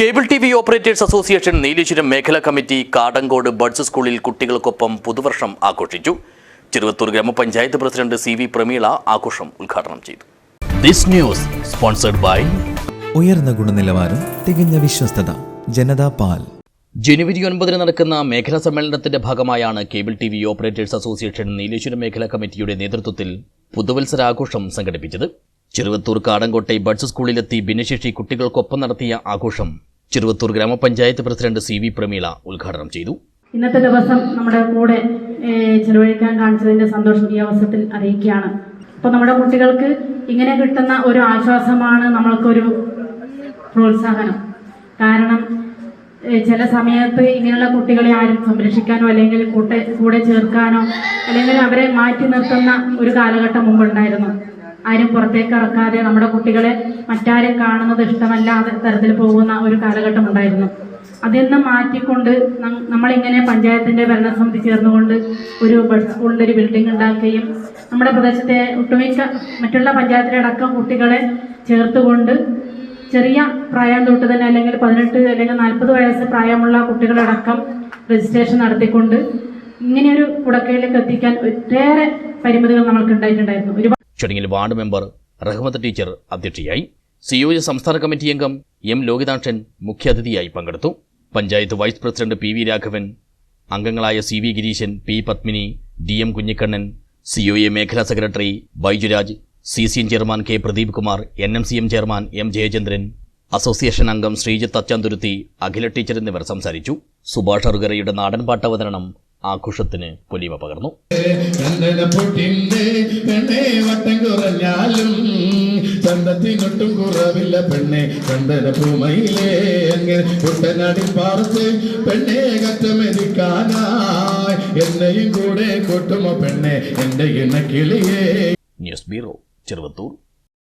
Cable T V operators association Nileshwaram മേഖലാ committee Kadangode buds സ്കൂളിൽ കുട്ടികൾക്കൊപ്പം പുതുവർഷം ആഘോഷിച്ചു. ചെറുവത്തൂർ ഗ്രാമപഞ്ചായത്ത് പ്രസിഡന്റ് സി വി പ്രമീള ആഘോഷം ഉദ്ഘാടനം ചെയ്തു. ദിസ് ന്യൂസ് സ്പോൺസർഡ് ബൈ ഉയർന്ന ഗുണനിലവാരം തികഞ്ഞ വിശ്വസ്തത ജനതാ പാൽ. ജനുവരി ഒൻപതിന് നടക്കുന്ന മേഖലാ സമ്മേളനത്തിന്റെ ഭാഗമായാണ് cable T V operators association Nileshwaram മേഖലാ കമ്മിറ്റിയുടെ നേതൃത്വത്തിൽ പുതുവത്സരാഘോഷം സംഘടിപ്പിച്ചത്. ചെറുവത്തൂർ കാടങ്കോട്ടെ ബഡ്സ് സ്കൂളിലെത്തി ഭിന്നശേഷി കുട്ടികൾക്കൊപ്പം നടത്തിയ ആഘോഷം ചെറുവത്തൂർ ഗ്രാമപഞ്ചായത്ത് പ്രസിഡന്റ് സി വി പ്രമീള ഉദ്ഘാടനം ചെയ്തു. ഇന്നത്തെ ദിവസം നമ്മുടെ കൂടെ ചെലവഴിക്കാൻ കാണിച്ചതിന്റെ സന്തോഷം ഈ അവസരത്തിൽ അറിയിക്കുകയാണ്. അപ്പോൾ നമ്മുടെ കുട്ടികൾക്ക് ഇങ്ങനെ കിട്ടുന്ന ഒരു ആശ്വാസമാണ് നമ്മൾക്കൊരു പ്രോത്സാഹനം. കാരണം ചില സമയത്ത് ഇങ്ങനെയുള്ള കുട്ടികളെ ആരും സംരക്ഷിക്കാനോ അല്ലെങ്കിൽ കൂടെ കൂടെ ചേർക്കാനോ അല്ലെങ്കിൽ അവരെ മാറ്റി നിർത്തുന്ന ഒരു കാലഘട്ടം മുമ്പുണ്ടായിരുന്നു. ആരും പുറത്തേക്ക് ഇറക്കാതെ നമ്മുടെ കുട്ടികളെ മറ്റാരും കാണുന്നത് ഇഷ്ടമല്ലാതെ തരത്തിൽ പോകുന്ന ഒരു കാലഘട്ടം ഉണ്ടായിരുന്നു. അതിൽ നിന്ന് മാറ്റിക്കൊണ്ട് നമ്മളിങ്ങനെ പഞ്ചായത്തിന്റെ ഭരണസമിതി ചേർന്നുകൊണ്ട് ഒരു ബഡ് സ്കൂളിന്റെ ഒരു ബിൽഡിംഗ് ഉണ്ടാക്കുകയും നമ്മുടെ പ്രദേശത്തെ ഒട്ടുമിക്ക മറ്റുള്ള പഞ്ചായത്തിലെ അടക്കം കുട്ടികളെ ചേർത്തുകൊണ്ട് ചെറിയ പ്രായം തൊട്ട് തന്നെ അല്ലെങ്കിൽ പതിനെട്ട് അല്ലെങ്കിൽ നാൽപ്പത് വയസ്സ് പ്രായമുള്ള കുട്ടികളടക്കം രജിസ്ട്രേഷൻ നടത്തിക്കൊണ്ട് ഇങ്ങനെയൊരു കുടക്കയിലേക്ക് എത്തിക്കാൻ ഒട്ടേറെ പരിമിതികൾ നമ്മൾക്ക് ഉണ്ടായിട്ടുണ്ടായിരുന്നു. ചടങ്ങിൽ വാർഡ് മെമ്പർ റഹ്മത്ത് ടീച്ചർ അധ്യക്ഷയായി സിയോജ സംസ്ഥാന കമ്മിറ്റി അംഗം എം ലോകിതാക്ഷൻ മുഖ്യാതിഥിയായി പങ്കെടുത്തു. Panchayat vice president P V Raghavan അംഗങ്ങളായ C V Gireesan P Padmini D M Kunhikannan CO A മേഖലാ secretary Baijuraj C C M chairman K Pradeep Kumar N M C M chairman M Jayachandran association അംഗം ശ്രീജിത്ത് അച്ചാന്തുരുത്തി അഖില teacher എന്നിവർ സംസാരിച്ചു. സുഭാഷ് അറുകരയുടെ നാടൻ പാട്ടവതരണം ആഘോഷത്തിന് പൊലിമ പകർന്നു. ചന്ദന പൊട്ടിന്റെ പെണ്ണെ വട്ടം കുറഞ്ഞാലും ചന്തത്തിനൊട്ടും കുറവില്ല പെണ്ണെ. ചന്ദന പൂമയിലേ അങ്ങനെ കുട്ടനാടിൽ പാർത്ത് പെണ്ണെ കറ്റമെതിക്കാനായി എന്നെയും കൂടെ കൊട്ടുമോ പെണ്ണെ? എന്റെ ഇണക്കിളിയേ. News bureau Cheruvathur.